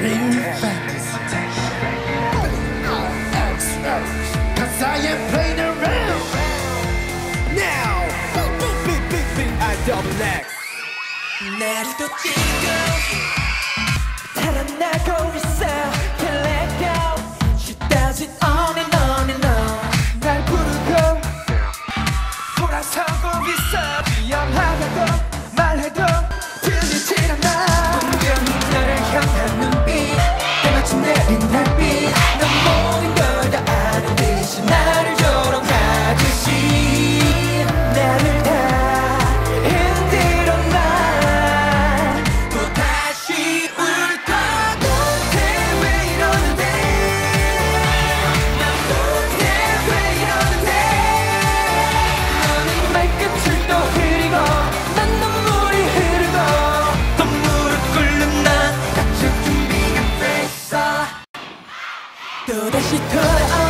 playing fast. Cause I ain't playing around. Now, boom, boom, big, big, big, I double X. どうだしとら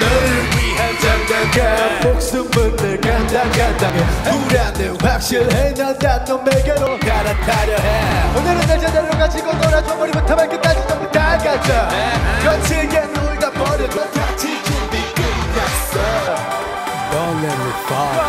너를 위한 장난감 목숨을 늘 간당간당해 불안해 확실해 난다 놈에게로 갈아타려 해. 오늘은 날 제대로 가지고 놀아줘. 머리부터 발끝까지 전부 다 가져. 거칠게 놀다 버려도 다칠 준비 끝났어. Don't let me fall.